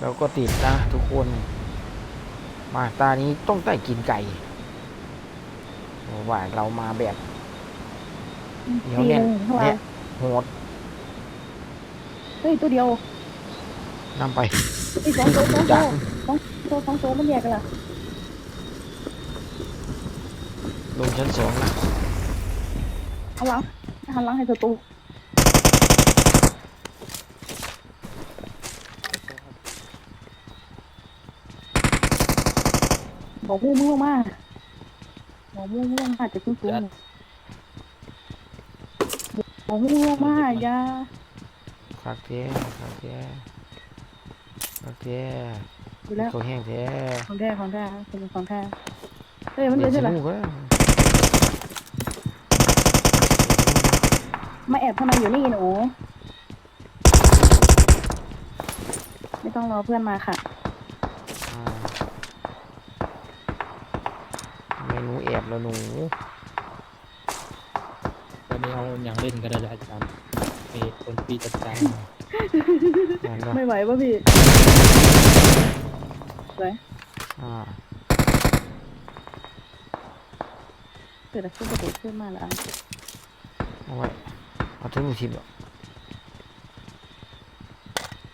แล้วก็ติดนะทุกคน มาตานี้ต้องได้กินไก่เพราะว่าเรามาแบบเดี๋ยวเนี่ยข้างหลัเนี่งยโหดเฮ้ยตัวเดียวนำไปอีกสองตัวสองจ้ะตัวสองตัวสองตัวมันแยกกันละลงชั้นสองนะหันหลังหันหลังให้ศัตรู บอกมู่มึงลงมาบอกมู่มึงลงมาจากสูงสูงบอกมู่มึงลงมาอย่าคักแท้คักแท้คักแท้ดูแล้วเขาแห้งแท้ของแท้ของแท้เป็นของแท้เฮ้ยมันเป็นใช่ไหมสนุกอะมาแอบทำไมอยู่นี่หนูไม่ต้องรอเพื่อนมาค่ะ อ่า เมนูแอบแล้วหนูตอนนี้เอาอย่างเล่นกันได้อาจารย์มีคนปีจัดการนั่นก็ไม่ไหวป่ะพี่ไหวอ่าเกิดอะไรขึ้นกับเด็กขึ้นมาแล้วเอาไว้เอาถึงสิบหรอก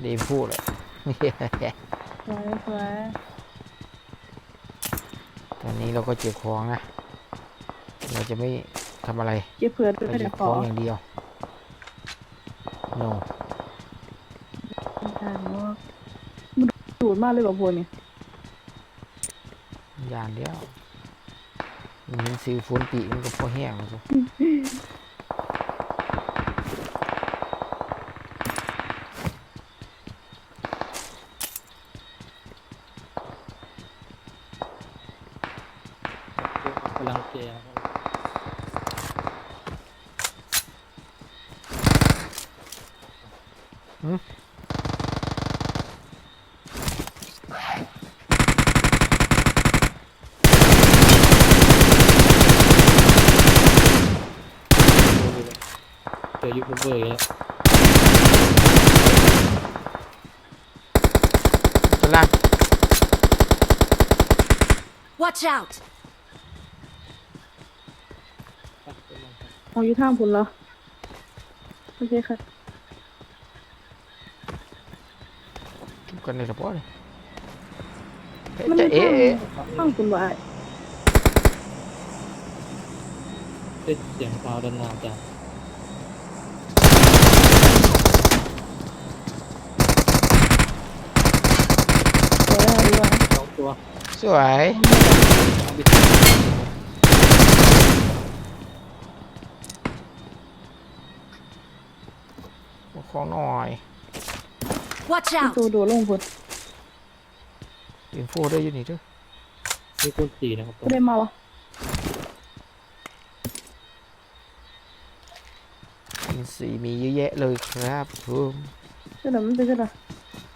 เดมพูดเลย สวยสวย ตอนนี้เราก็เจ็บของนะ เราจะไม่ทำอะไรเจ็บเพื่อนไปเราไม่เจ็ได้บขขอองอย่างเดียว no ทางว่ามันดูดมากเลยแบบพวกนี้อย่างเดียวมันเห็นซื้อฝนปีมันก็พอแห้งแล้วสิ พลังเกม เจ อยูทูบเบอร์แล้วจะล่าง Watch out! เอาอยู่ท่ามคุณเหรอ โอเคค่ะทุบกันเลยละพอเลยเอ๊ะมันจะเอ๊ะเอ๊ะข้างคุณว่าได้เสียงซาวด้านหน้าอาจารย์ สวยอะไรวะ สอง ตัวสวยเอาไปเอาของหน่อย Watch พี่ out! ตูโดดลงพุ่นเป็นโฟได้อยู่นี่เด้อมีคนสี่นะครับผก็มได้มาวะมีสีมีเยอะแยะเลยครับผมเจ้าหน้ามันเป็นเจ้าหน้า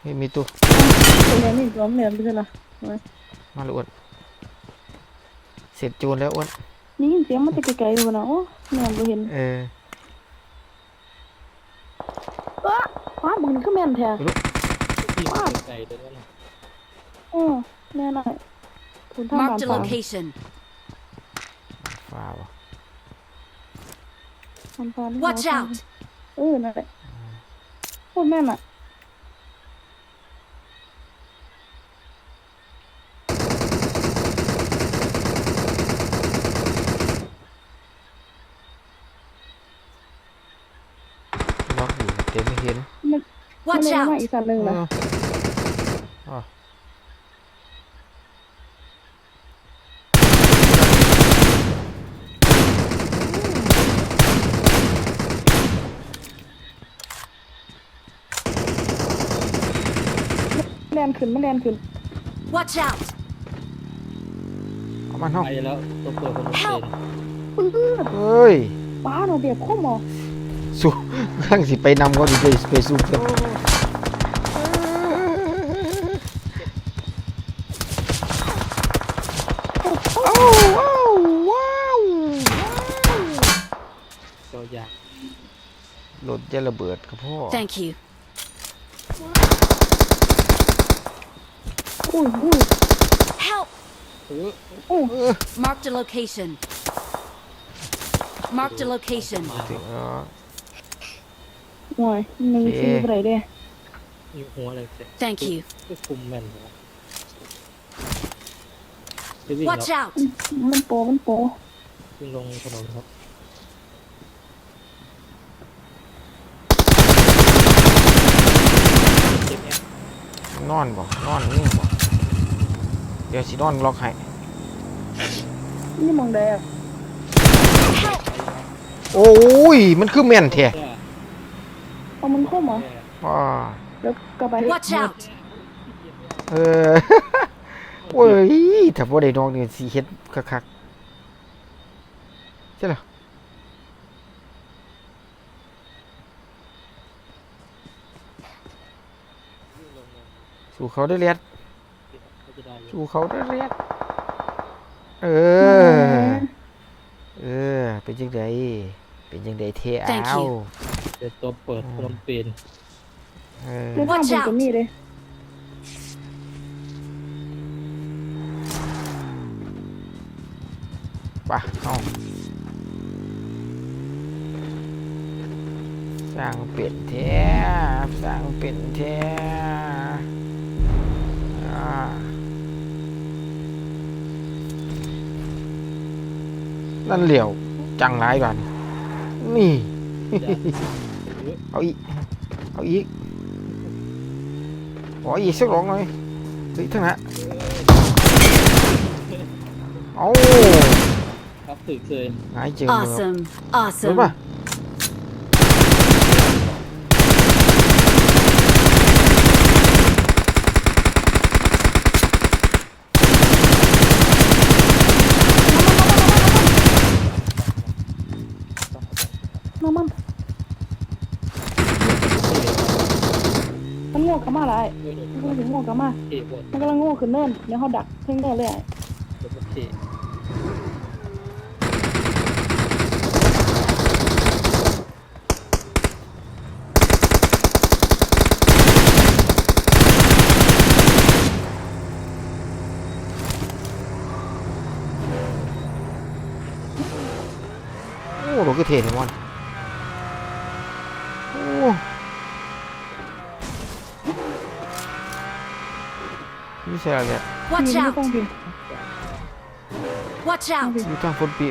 เฮ้ยมีตัวตัวเรียนนี่ล้อมเรียนเป็นเจ้าหน้า มาเลยอ้วนเสร็จจูนแล้วอ้วนนี่ยินเสียงมันจะไกลๆดูนะโอ้แม่นบ่เห็นเออว้าว้าบึงคือแม่นแท้ที่ไกลๆตัวนั้นเออแม่น่ะคุณท่านบ้าน Marked a ฟ้า location. ฟ้าวะบ้านฟ้านี่ Watch out! เออนั่นแหละโคตรแม่นอะ ล็อกอยู่เดี๋ยวไม่เห็นมัน Watch เลยมา out! อีกสัตว์หนึ่งเอนะออ๋อแลนขึ้นมันแลนขึ้น Watch out! เอามันห้องไปแล้วตัวเปิดคนเต็นปื้อเฮ้ยป้าเราเบียบโคมหมอ สู้ข้างสิไปนำก็ดิไปไปสู้กันว้าวว้าวว้าวตัวยารถจะระเบิดครับพ่อ Thank you. อุ้ยอุ้ย Help! เอออุ้ย Marked a location. Marked a location. ถึงแล้ว หน่อยหนึ่งโอเคสี่ไปไหนเด้อยู่หัวเลยแต่ Thank you. ก็คุมแม่นนะจะวิ่ง Watch แล้ว out! มันโปมันโปวิ่งลงถนนครับเจ็บแอบนอนบ่นอนนี่บ่เดี๋ยวสินอนล็อกให้นี่มองแดงโอ้ย มันคือแม่นแท้แย่ เอามันเข้ามาแย่ว้าแล้วกลับไป Watch out! เออ โอ้ยถ้าบ่ได้นอนนี่สิเฮ็ดคักๆใช่ล่ะสู่เขาได้เลียดเขาจะได้อยู่สู่เขาได้เลียดเออ เออ เป็นจังไดเป็นจังไดเทเอา Thank you เดี๋ยวตัวเปิดลมเปลี่ยนเออเรื่องทาง Watch บน out ก็มีเลยไปเอาสร้างเป็นแท้สร้างเป็นแท้อ่านั่นเหลียวจังไรบ้านนี่เอาอีกเอาอีกขออีกสักหลองหน่อยเฮ้ยทั้งนั้นเอาครับถึกเลยหายเจอมือ Awesome. รู้ Awesome. ป่ะน้ำมันมันโง่กลับ มันกำลังถึงโง่กลับมาเท่บนมันกำลังโง่ขึ้นเนินเดี๋ยวเขาดักเพ่งเนินเลยไอ้เดี๋ยวมันเท่โอ้โหก็เทนมัน นี่ใช่อะไรเนี่ย Watch ไม่ out! ต้องบิน Watch out! อยู่ทางฝนปี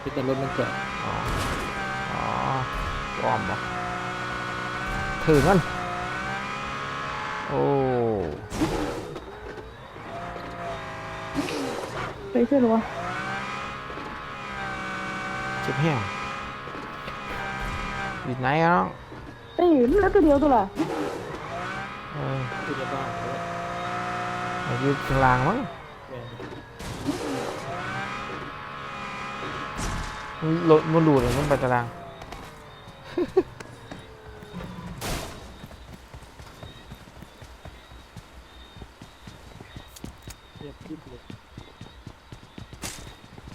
ที่แต่รถมันจอดอ๋ออ๋ออ้อมบ่ถือมันโอ้ไปเชื่อหรือวะเจ็บแห้งอยู่ไหนอะน้องเอ้ยเหลือตัวเดียวตัวละ เออที่ในบ้านเขาอยู่ข้างล่างมั้งแม่นมันหลดมันหลุดเลยมันไปตารางเรียบยิบเลย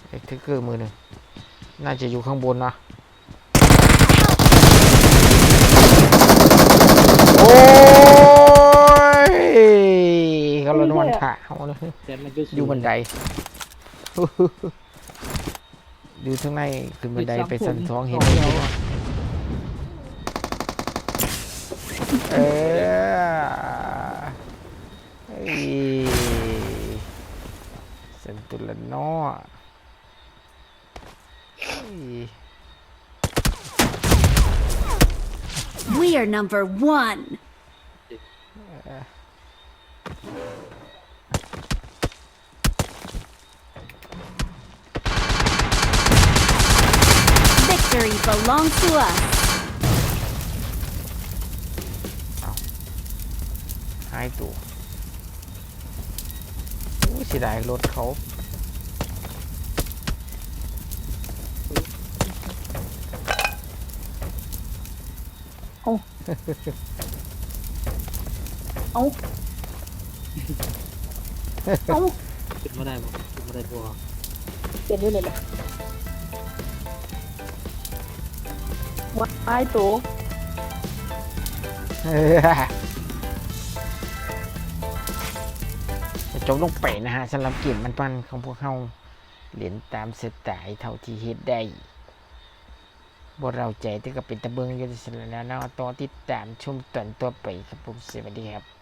เอ็กเทคเกอร์มือหนึ่งน่าจะอยู่ข้างบนนะ โอ้ยเขาเรานอน ขาเขาเลยแต่มันก็สูงอยู่บันไดอยู่ข้างในขึ้นบันไดไปสันสองเห็นไหมเออเฮ้ยสันตุลนอเฮ้ย We are number one. Victory belongs to us. หายตัวโอ้ยเสียดายรถเขาเอาเอา ขึ้นมาได้บ่ขึ้นมาได้บ่ เปลี่ยนด้วยเลยเลยวั ไอ้ตูเออจมลงไปนะฮะสำหรับเกมมันปันของพวกเขาเหรียญตามสไตล์เท่าที่เฮ็ดได้บ่เราใจที่ก็เป็นตะเบิงอยู่ที่สุดแล้วนะต่อติดตามชมตอนตัวไปครับผมสวัสดีครับ